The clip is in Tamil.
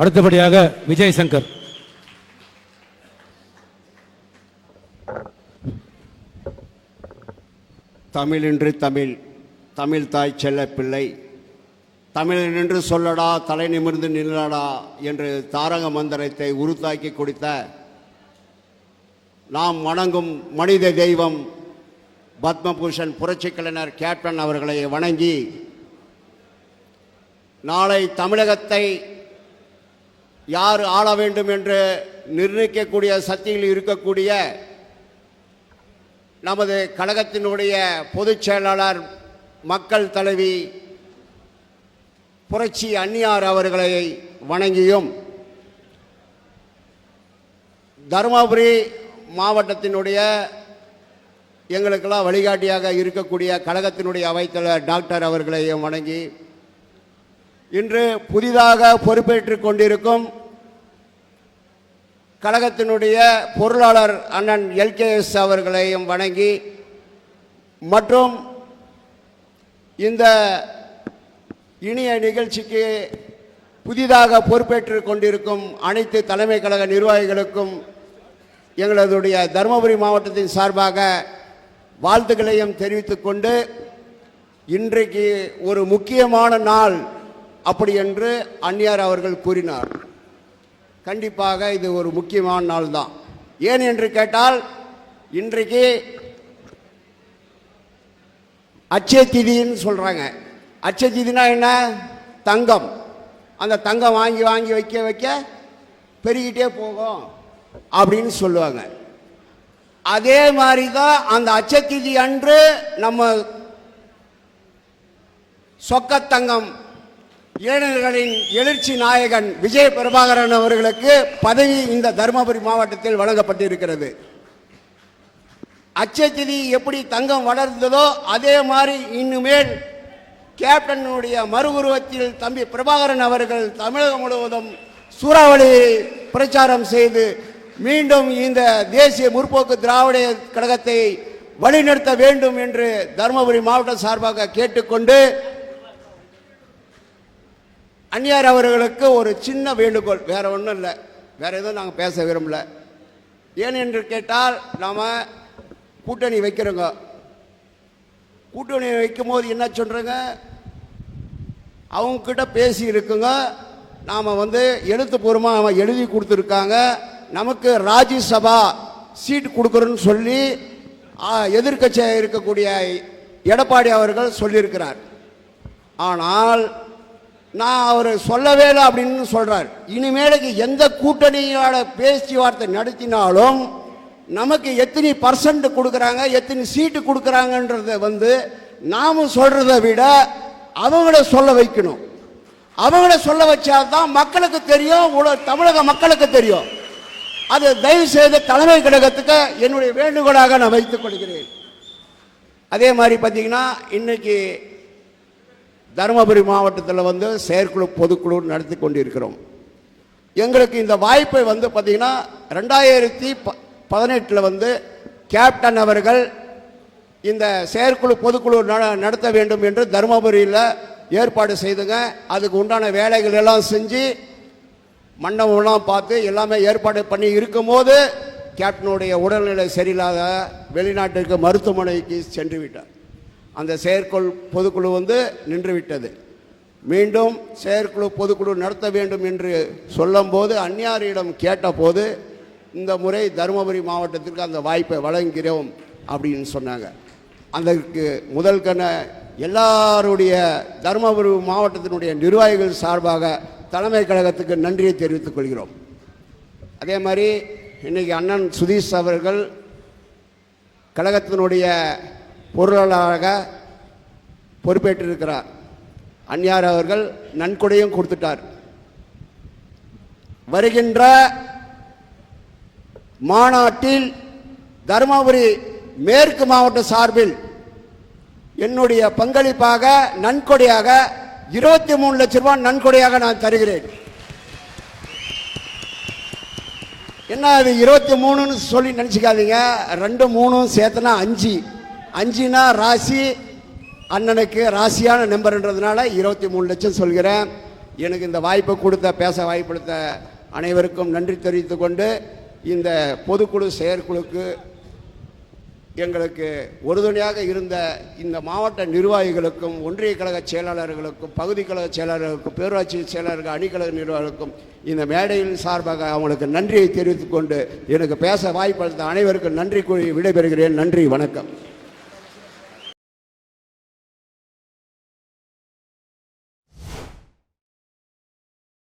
அடுத்தபடியாக விஜய் சங்கர். தமிழென்று தமிழ் தமிழ் தாய் செல்ல பிள்ளை. தமிழ் நின்று சொல்லடா தலை நிமிர்ந்து நில்லடா என்று தாரக மந்திரத்தை உருத்தாக்கி கொடுத்த நாம் வணங்கும் மனித தெய்வம் பத்மபூஷன் புரட்சி கலைஞர் கேப்டன் அவர்களை வணங்கி நாளை தமிழகத்தை யார் ஆள வேண்டும் என்று நிர்ணயிக்கக்கூடிய சக்தியில் இருக்கக்கூடிய நமது கழகத்தினுடைய பொதுச் செயலாளர் மக்கள் தலைவி புரட்சி அன்னியார் அவர்களை வணங்கியும் தருமபுரி மாவட்டத்தினுடைய எங்களுக்கெல்லாம் வழிகாட்டியாக இருக்கக்கூடிய கழகத்தினுடைய அவைத்தலைவர் டாக்டர் அவர்களையும் வணங்கி இன்று புதிதாக பொறுப்பேற்றுக் கொண்டிருக்கும் கழகத்தினுடைய பொருளாளர் அண்ணன் எல்கேஎஸ் அவர்களையும் வணங்கி மற்றும் இந்த இனிய நிகழ்ச்சிக்கு புதிதாக பொறுப்பேற்றுக் கொண்டிருக்கும் அனைத்து தலைமை கழக நிர்வாகிகளுக்கும் எங்களதுடைய தருமபுரி மாவட்டத்தின் சார்பாக வாழ்த்துக்களையும் தெரிவித்துக்கொண்டு இன்றைக்கு ஒரு முக்கியமான நாள் அப்படி என்று அந்நியார் அவர்கள் கூறினார். கண்டிப்பாக இது ஒரு முக்கியமான நாள் தான் ஏன் என்று கேட்டால் இன்றைக்கு அச்சய திதின்னு சொல்கிறாங்க அச்சய திதினா என்ன? தங்கம். அந்த தங்கம் வாங்கி வாங்கி வைக்க வைக்க பெருகிட்டே போகும் அப்படின்னு சொல்லுவாங்க. அதே மாதிரி தான் அந்த அச்சத்திதி அன்று நம்ம சொக்கத்தங்கம் இளைஞர்களின் எழுச்சி நாயகன் விஜய பிரபாகரன் அவர்களுக்கு பதவி இந்த தருமபுரி மாவட்டத்தில் வழங்கப்பட்டிருக்கிறது. அச்சத்திதி எப்படி தங்கம் வளர்ந்ததோ அதே மாதிரி இனிமேல் கேப்டனுடைய மறு உருவத்தில் தம்பி பிரபாகரன் அவர்கள் தமிழகம் முழுவதும் சூறாவளி பிரச்சாரம் செய்து மீண்டும் இந்த தேசிய முற்போக்கு திராவிட கழகத்தை வழிநடத்த வேண்டும் என்று தருமபுரி மாவட்ட சார்பாக கேட்டுக்கொண்டு அந்நியார் அவர்களுக்கு ஒரு சின்ன வேண்டுகோள். வேறு ஒன்றும் இல்லை. வேறு எதுவும் நாங்கள் பேச விரும்பல. ஏன் என்று கேட்டால் நாம் கூட்டணி வைக்கிறோங்க. கூட்டணி வைக்கும் போது என்ன சொல்கிறேங்க அவங்கக்கிட்ட பேசி இருக்குங்க. நாம் வந்து எழுத்துப்பூர்வமாக அவன் எழுதி கொடுத்துருக்காங்க. நமக்கு ராஜ்யசபா சீட் கொடுக்குறோன்னு சொல்லி எதிர்கட்சியாக இருக்கக்கூடிய எடப்பாடி அவர்கள் சொல்லியிருக்கிறார். ஆனால் நான் அவர் சொல்லவே இல்லை அப்படின்னு சொல்கிறார் இனிமேலுக்கு எந்த கூட்டணியோட பேச்சுவார்த்தை நடத்தினாலும் நமக்கு எத்தனை பர்சன்ட் கொடுக்குறாங்க எத்தனை சீட்டு கொடுக்குறாங்கன்றத வந்து நாமும் சொல்கிறத விட அவங்கள சொல்ல வைக்கணும். அவங்கள சொல்ல வச்சா தான் மக்களுக்கு தெரியும் உல- தமிழக மக்களுக்கு தெரியும். அது தயவு செய்து தலைமை கழகத்துக்கு என்னுடைய வேண்டுகோளாக நான் வைத்துக் கொள்கிறேன். அதே மாதிரி பார்த்தீங்கன்னா இன்றைக்கி தருமபுரி மாவட்டத்தில் வந்து செயற்குழு பொதுக்குழு நடத்தி கொண்டிருக்கிறோம். எங்களுக்கு இந்த வாய்ப்பை வந்து பார்த்தீங்கன்னா ரெண்டாயிரத்தி ப பதினெட்டில் வந்து கேப்டன் அவர்கள் இந்த செயற்குழு பொதுக்குழு நட- நடத்த வேண்டும் என்று தருமபுரியில் ஏற்பாடு செய்துங்க. அதுக்கு உண்டான வேலைகள் எல்லாம் செஞ்சு மண்டபம்லாம் பார்த்து எல்லாமே ஏற்பாடு பண்ணி இருக்கும்போது கேப்டனுடைய உடல்நிலை சரியில்லாத வெளிநாட்டிற்கு மருத்துவமனைக்கு சென்று விட்டார். அந்த செயற்குழு பொதுக்குழு வந்து நின்றுவிட்டது. மீண்டும் செயற்குழு பொதுக்குழு நடத்த வேண்டும் என்று சொல்லும்போது அந்நியாரிடம் கேட்டபோது இந்த முறை தருமபுரி மாவட்டத்திற்கு அந்த வாய்ப்பை வழங்குகிறோம் அப்படின்னு சொன்னாங்க. அதற்கு முதல் கண எல்லாருடைய தருமபுரி மாவட்டத்தினுடைய நிர்வாகிகள் சார்பாக தலைமை கழகத்துக்கு நன்றியை தெரிவித்துக் கொள்கிறோம். அதே மாதிரி இன்றைக்கி அண்ணன் சுதீஷ் அவர்கள் கழகத்தினுடைய பொருளாளராக பொறுப்பேற்றிருக்கிறார். அந்நியார் அவர்கள் நன்கொடையும் கொடுத்துட்டார். வருகின்ற மாநாட்டில் தருமபுரி மேற்கு மாவட்ட சார்பில் என்னுடைய பங்களிப்பாக நன்கொடையாக இருபத்தி மூணு லட்சம் ரூபாய் நன்கொடையாக நான் தருகிறேன். என்ன அது இருபத்தி மூணுன்னு சொல்லி நினச்சிக்காதீங்க. ரெண்டு மூணும் சேர்த்தனா அஞ்சு. அஞ்சுனா ராசி அண்ணனுக்கு ராசியான நம்பர்ன்றதுனால இருபத்தி மூணு லட்சம் சொல்கிறேன். எனக்கு இந்த வாய்ப்பை கொடுத்த பேச வாய்ப்படுத்த அனைவருக்கும் நன்றி தெரிவித்து கொண்டு இந்த பொதுக்குழு செயற்குழுக்கு எங்களுக்கு உறுதுணையாக இருந்த இந்த மாவட்ட நிர்வாகிகளுக்கும் ஒன்றிய கழக செயலாளர்களுக்கும் பகுதி கழக செயலாளர்களுக்கும் பேரூராட்சி செயலாளர்கள் அணிக்கழக நிர்வாகிகளுக்கும் இந்த மேடையின் சார்பாக அவங்களுக்கு நன்றியை தெரிவித்துக்கொண்டு எனக்கு பேச வாய்ப்பளித்த அனைவருக்கும் நன்றி கூறி விடைபெறுகிறேன். நன்றி வணக்கம்.